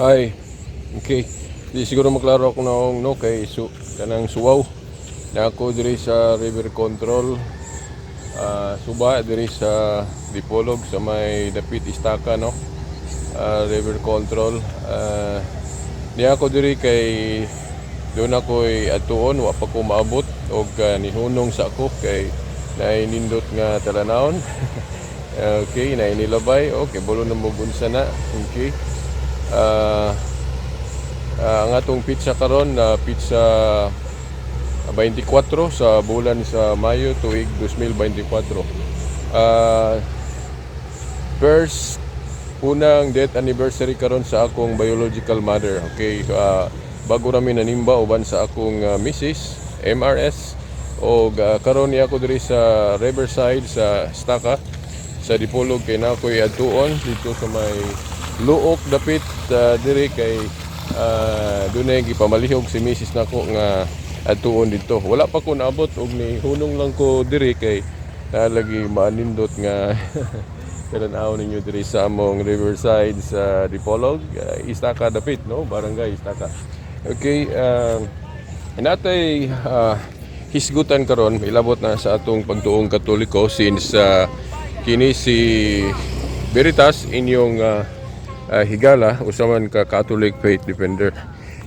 Hi. Okay. Di siguro maklaro ako na no kay su kanang suwaw. Na diri sa river control. Ah, suba diri sa Dipolog sa may dapit istaka no. Ah, river control. Ah, di ako diri kay doon ako atuon wa pa ko maabot og ah, nihunong sa ako kay nainindot nga talanawon. okay, nainilabay. Okay, bulo na mo gunsa na. Okay. Ah, Ah, ang atong pizza karon na pizza 24 sa bulan sa Mayo tuig 2024. Ah, first unang death anniversary karon sa akong biological mother. Okay, ah, bago rami nanimba uban sa akong ah, missis MRS o karon niya ako diri sa Riverside sa Staka sa Dipolog kay na ako'y adtuon dito sa may luok dapit sa diri kay uh, dunay gipamalihog si Mrs. nako nga adtuon dito. Wala pa ko naabot og ni hunong lang ko diri kay nalagi maanindot nga Kailan ninyo diri sa among Riverside sa Dipolog, uh, Istaka dapit no, Barangay Istaka. Okay, uh, natay uh, hisgutan karon ilabot na sa atong pagtuong Katoliko since uh, kini si Veritas inyong uh, uh, higala usaman ka Catholic faith defender.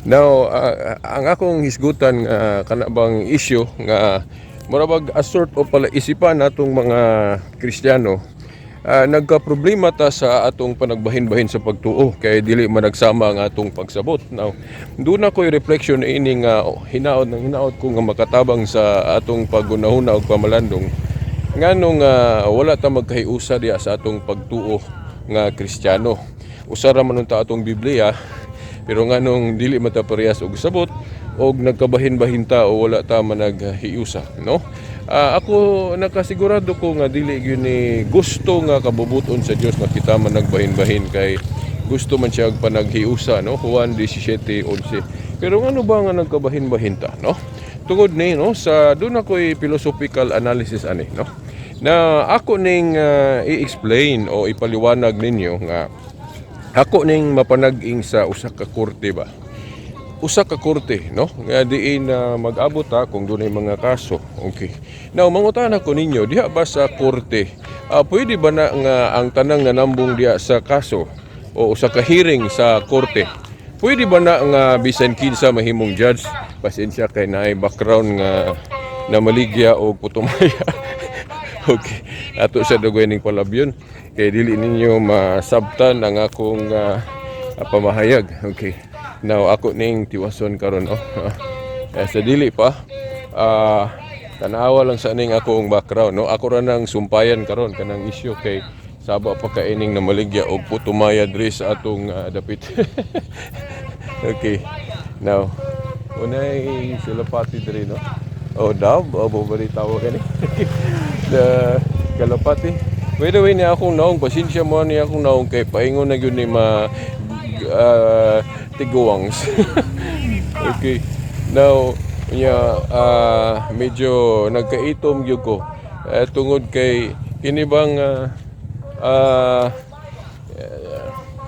Now, uh, ang akong hisgutan nga kanabang issue nga murabag assort o pala isipan natong mga Kristiyano uh, nagka-problema ta sa atong panagbahin-bahin sa pagtuo kay dili man nagsama ang atong pagsabot. Now, doon na ko'y reflection ini nga hinaot ng hinaot ko nga makatabang sa atong pagunahuna og pamalandong nganong uh, wala ta magkahiusa diya sa atong pagtuo nga Kristiyano. Usara man ta atong Biblia pero nganong dili man ta parehas og sabot og nagkabahin-bahin ta o wala ta managhiusa, no? Ah, ako nakasigurado ko nga dili gyud ni gusto nga kabubuton sa Dios nga kita man nagbahin-bahin kay gusto man siya panaghiusa no? Juan 17:11 pero ano ba nga nagkabahin-bahin ta no? Tungod ni no sa doon ako'y philosophical analysis ani no? Na ako ning ah, i-explain o ipaliwanag ninyo nga ako ning mapanag-ing sa usa ka korte ba? Usa ka korte no? Nga diin na mag-abot ta kung dunay mga kaso. Okay. Now mangutan ako ninyo diha ba sa korte? Ah, pwede ba na nga ang tanang nanambong diha sa kaso o usa ka hearing sa korte? Pwede ba na nga bisan kinsa mahimong judge? Pasensya kay naay background nga na maligya o putumaya okay ato sa dugay ning palabyon kay dili ninyo masabtan ang akong ah, pamahayag okay Now ako ning tiwason karon oh. eh, sa dili pa ah tanawa lang sa ning akong background no. Ako ra nang sumpayan karon kanang issue kay saba pa ka ining na maligya og putumaya diri sa atong ah, dapit. okay. Now unay sila pati diri no. Oh, dab, oh, bubali tawo kani. The kalapati. By the way, ni akong naong, pasensya mo ni akong naong kay paingon na yun ni ma uh, tiguangs. okay. Now, nya ah, medyo nagkaitom gyud ko. Eh, tungod kay kini bang ah, eh,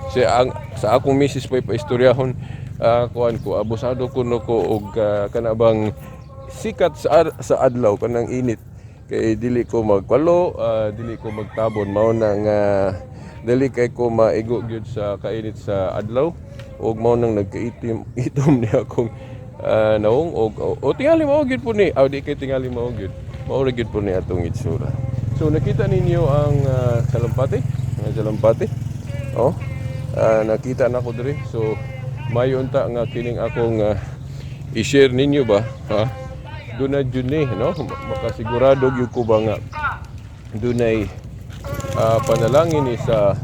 sa ang sa akong misis pa ipaistoryahan uh, kuan ko abusado ko no ko og ah, kana bang sikat sa sa adlaw kanang init kay dili ko magpalo ah, dili ko magtabon. Mao na nga dili kay ko maigo gyud sa kainit sa adlaw. Ug mao nang nagkaitim itom niya akong ah, naong. Og o, o tingali mao gyud po ni. Aw di kay tingali mao gyud. Mao ra gyud po ni atong itsura. So nakita ninyo ang ah, salampati. Ang salampati. Oh ah, nakita na ko diri. So mayon ta nga kining akong ah, i-share ninyo ba? Ha dunay jud ni no? Makasigurado gyud ko ba nga dunay ah, panalangin ni sa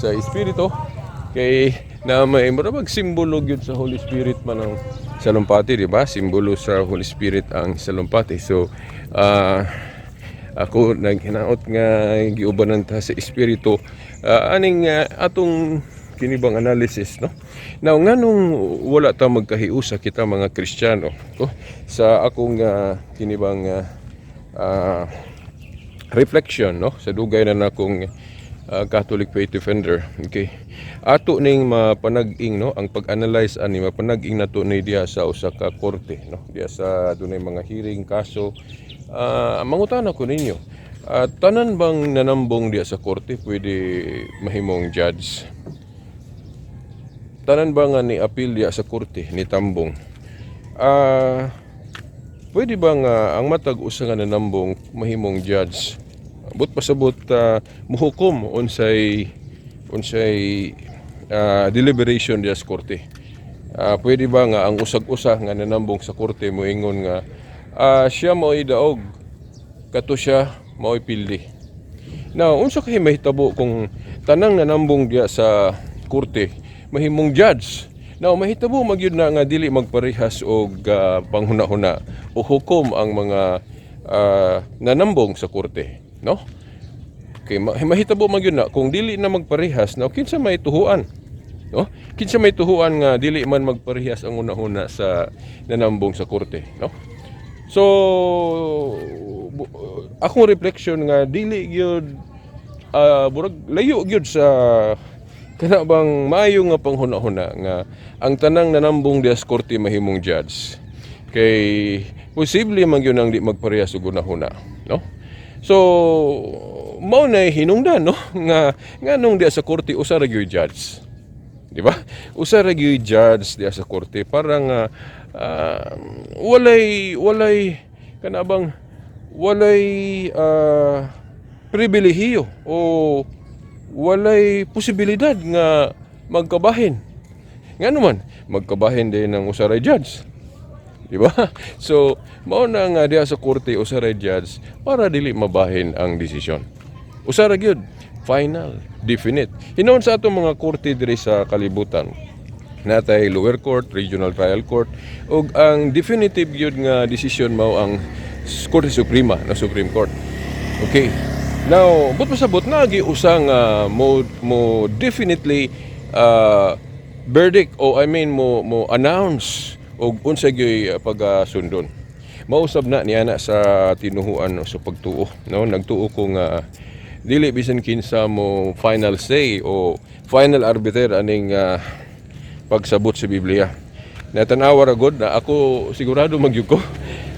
sa espiritu. Kay na may marabag simbolo gyud sa Holy Spirit man ang salumpati di ba? Simbolo sa Holy Spirit ang salumpati. So ah ako naghinaot nga giubanan ta sa espiritu. Ah, aning ah, atong kinibang analysis no now nganong wala ta magkahiusa kita mga Kristiyano ko sa akong ah, kinibang ah, ah, reflection no sa dugay na nakong uh, Catholic Faith Defender. Okay. Ato ning mapanag-ing no ang pag-analyze ani mapanag-ing nato ni diya sa usa ka korte no. Diya sa dunay mga hearing kaso uh, mangutan ako ninyo. Uh, tanan bang nanambong diya sa korte pwede mahimong judge? Tanan ba nga ni appeal diya sa korte ni tambong? Ah Pwede ba nga ang matag usa nga nanambong mahimong judge? But pasabot uh, muhukom unsay unsay ah, deliberation diya sa korte. Ah, pwede ba nga ang usag-usa nga nanambong sa korte moingon nga ah, siya mao'y daog kato siya mao'y pildi. Now, unsa kay mahitabo kung tanang nanambong diya sa korte mahimong judge Now, mahitabo magyud na nga dili magparehas og ah, panghuna-huna o hukom ang mga ah, nanambong sa korte, no? Okay, ma- mahitabo magyud na kung dili na magparehas, na kinsa may tuhuan, no? Kinsa may tuhuan nga dili man magparehas ang una-huna sa nanambong sa korte, no? So, akong reflection nga dili gyud burag layo gyud sa kana bang maayo nga panghuna-huna nga ang tanang nanambong dias korte mahimong judge? Kay posible man gyud ang di magparehas og una-huna no? So mao na hinungdan no? Nga nganong diya sa korte usa ra gyud judge. Di ba? Usa ra gyud judge diya sa korte parang nga ah, walay walay kana bang walay ah, pribilehiyo o walay posibilidad nga magkabahin. Nga naman, magkabahin din ng usaray judge. Di ba? So, mao na nga diha sa korte usaray judge para dili mabahin ang desisyon. Usara gyud, final, definite. Hinon sa atong mga korte diri sa kalibutan. Natay lower court, regional trial court, ug ang definitive gyud nga desisyon mao ang Korte Suprema na Supreme Court. Okay. Now, but pasabot na gi usang uh, mo mo definitely uh, verdict o I mean mo mo announce og unsa gyud uh, pagasundon. Mausab na niya na sa tinuhuan no, sa pagtuo, no? Nagtuo ko nga dili bisan kinsa mo final say o final arbiter aning uh, pagsabot sa Biblia. Natanawa ra gud na ako sigurado magyud ko.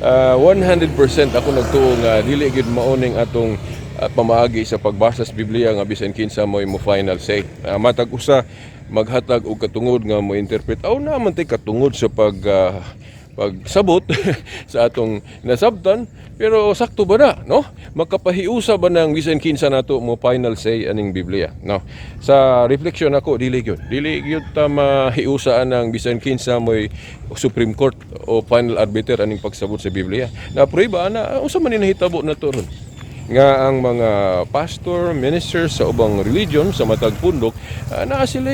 Ah, 100% ako nagtuo nga dili gid maoning atong ah, pamaagi sa pagbasa sa Biblia nga bisan kinsa mo mo final say. Ah, matag usa maghatag og katungod nga mo interpret. Aw naman tay katungod sa pag ah, pagsabot sa atong nasabtan pero sakto ba na no? Makapahiusa ba nang bisan kinsa nato mo final say aning Biblia? No? Sa reflection ako dili gyud. Dili gyud ta mahiusa ang bisan kinsa mo'y Supreme Court o final arbiter aning pagsabot sa Biblia. Na prueba na unsa man ni nahitabo na to ron nga ang mga pastor, ministers sa ubang religion sa matag pundok uh, naa sila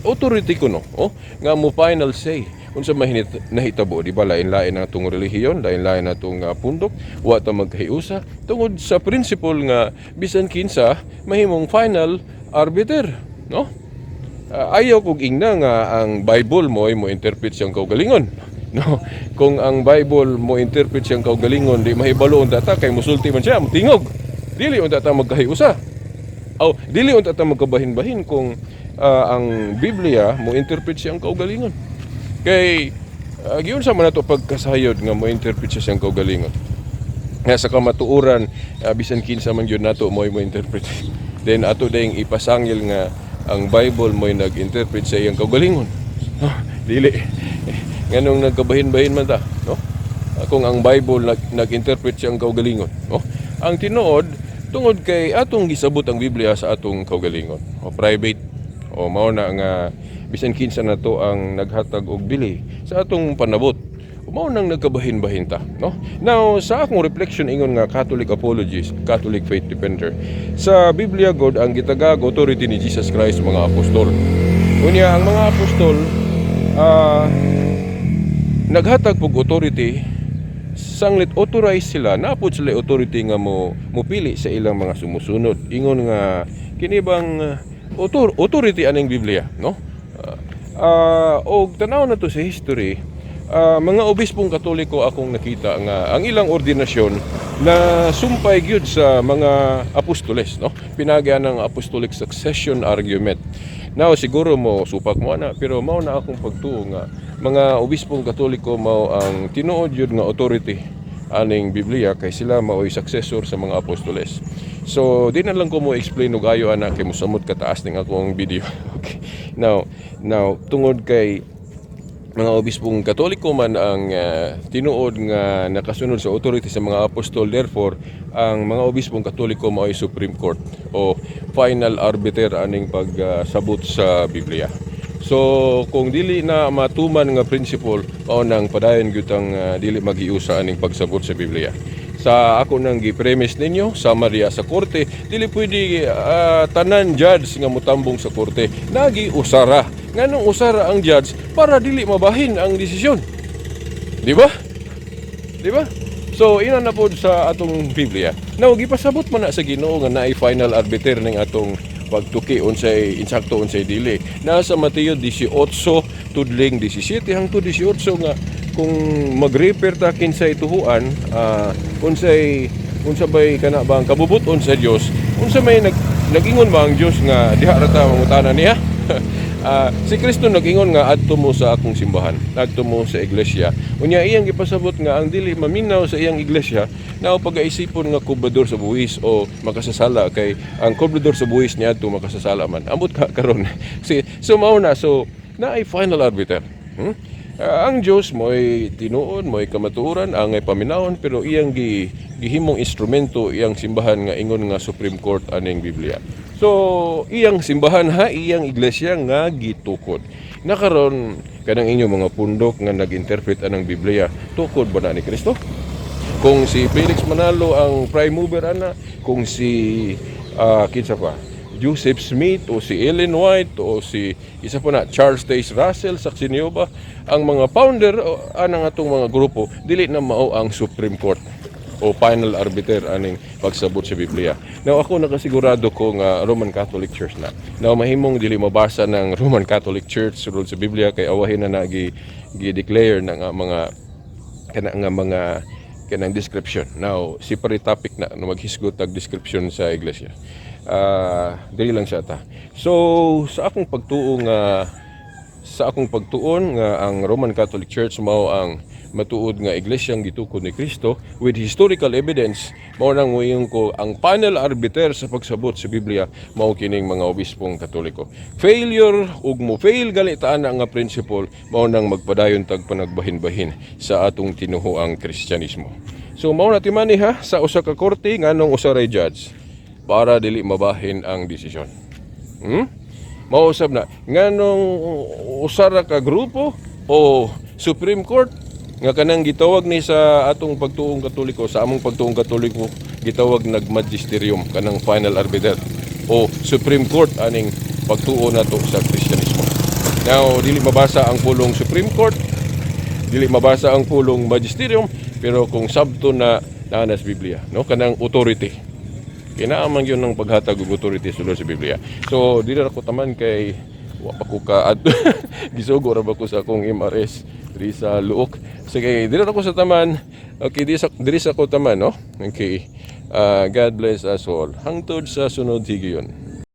authority ko no? Oh nga mo final say unsa mahinit nahitabo. Di ba lain lain ang atong relihiyon lain lain atong uh, pundok. Wa ta magkahiusa tungod sa principle nga bisan kinsa mahimong final arbiter no? Ah, ayaw kog ingna nga ang Bible mo ay mo interpret siyang kaugalingon no? Kung ang Bible mo interpret siyang kaugalingon di mahibalo ang data kay musulti man siya tingog dili ang data magkahiusa. Aw dili ang data magkabahin-bahin kung ah, ang Biblia mo interpret siyang kaugalingon. Kay uh, giyon sa man pagkasayod nga mo interpret siya siyang kaugalingon. Nga sa kamatuuran uh, bisan kinsa man gyud nato mo mo interpret. Then ato ding ipasangil nga ang Bible mo nag-interpret sa iyang kaugalingon. Dili nganong nagkabahin-bahin man ta no? Kung ang Bible nag, nag-interpret siyang kaugalingon no? Ang tinuod tungod kay atong gisabot ang Biblia sa atong kaugalingon. O private. O mao na nga bisan kinsa na to ang naghatag og bili sa atong panabot. Mao nang nagkabahin-bahin ta no? Now sa akong reflection ingon nga Catholic apologist Catholic faith defender sa Biblia God ang gitagag authority ni Jesus Christ mga apostol. Unya ang mga apostol ah naghatag pog authority. Sanglit authorize sila napod sila authority nga mo mupili sa ilang mga sumusunod. Ingon nga kini bang uh, author, authority aning Biblia no? Uh, og tanaw na to sa history ah, mga obispong katoliko akong nakita nga ang ilang ordinasyon na sumpay gyud sa mga apostoles no? Pinagyan ng apostolic succession argument. Now siguro mo supak mo ana pero mao na akong pagtuo nga mga obispong katoliko mao ang tinuod yun nga authority aning Biblia kay sila mao'y successor sa mga apostoles. So di na lang ko mo explain og ayo ana kay mosamot kataas ning akong video. Okay. Now now tungod kay mga obispong katoliko man ang ah, tinuod nga nakasunod sa authority sa mga apostol therefore ang mga obispong katoliko mao ay Supreme Court o final arbiter aning pagsabot sa Biblia. So kung dili na matuman nga principle mao nang padayon gyud ah, dili magiusa aning pagsabot sa Biblia. Sa ako nang gi-premise ninyo sa Maria sa korte dili pwede ah, tanan judge nga mutambong sa korte. Nagi usara nganong usara ang judge para dili mabahin ang desisyon? Di ba? Di ba? So ina na pod sa atong Biblia. Now gipasabot man na sa Ginoo nga naay final arbiter ning atong pagtuki unsay insakto unsay dili. Nasa Mateo 18 tudling 17 hangtod 18 nga kung mag-repair ta kinsay tuhuan ah, unsay unsa bay kana ba ang kabubuton sa Dios unsa may nag nagingon ba ang Dios nga diha ra ta mangutana niya Ah, si Kristo nagingon nga adto mo sa akong simbahan adto mo sa iglesia unya iyang gipasabot nga ang dili maminaw sa iyang iglesia na pag-aisipon nga kubador sa buwis o makasasala kay ang kubador sa buwis niya adto makasasala man ambot ka karon si so mao na so na ay final arbiter hmm? Ah, ang Dios mo'y tinuon, mo'y kamatuoran, angay paminawon, pero iyang gi, gihimong instrumento, iyang simbahan nga ingon nga Supreme Court aning Biblia. So, iyang simbahan ha, iyang iglesia nga gitukod. Nakaron kanang inyo mga pundok nga nag-interpret anang Biblia, tukod ba na ni Kristo? Kung si Felix Manalo ang prime mover ana, kung si ah, kinsa pa, Joseph Smith o si Ellen White o si isa pa na Charles Taze Russell sa ba ang mga founder o anang atong mga grupo dili na mao ang Supreme Court o final arbiter aning pagsabot sa Biblia. Now ako nakasigurado ko nga Roman Catholic Church na. Now mahimong dili mabasa ng Roman Catholic Church sulod sa Biblia kay awahin na na gi, gi-declare na nga mga kana nga mga kanang description. Now, separate topic na no maghisgot tag description sa iglesia. Ah, dili lang siya ta. So, sa akong pagtuo nga sa akong pagtuon nga ang Roman Catholic Church mao ang matuod nga iglesyang gitukod ni Kristo with historical evidence mao nang muingon ko ang panel arbiter sa pagsabot sa Biblia mao kining mga obispong katoliko. Failure ug mo fail galitaan nga principle mao nang magpadayon tag panagbahin-bahin sa atong tinuhoang Kristyanismo. So mao na timani ha? Sa usa ka korte nganong usaray judge? Para dili mabahin ang desisyon. Hmm? Mausap na nganong usara ka grupo o Supreme Court nga kanang gitawag ni sa atong pagtuong katoliko sa among pagtuong katoliko gitawag nag magisterium kanang final arbiter o Supreme Court aning pagtuo nato sa Kristyanismo. Now dili mabasa ang pulong Supreme Court dili mabasa ang pulong magisterium pero kung sabto na naa sa Biblia no? Kanang authority kinaaman yun ng paghatag og authority sulod sa Biblia. So, di na ako taman kay wa pa ko ka at gisugo ra ba ko sa akong MRS diri sa Luok. Sige, di na ako sa taman. Okay, di sa diri sa ko taman, no? Okay. Ah, God bless us all. Hangtod sa sunod higayon.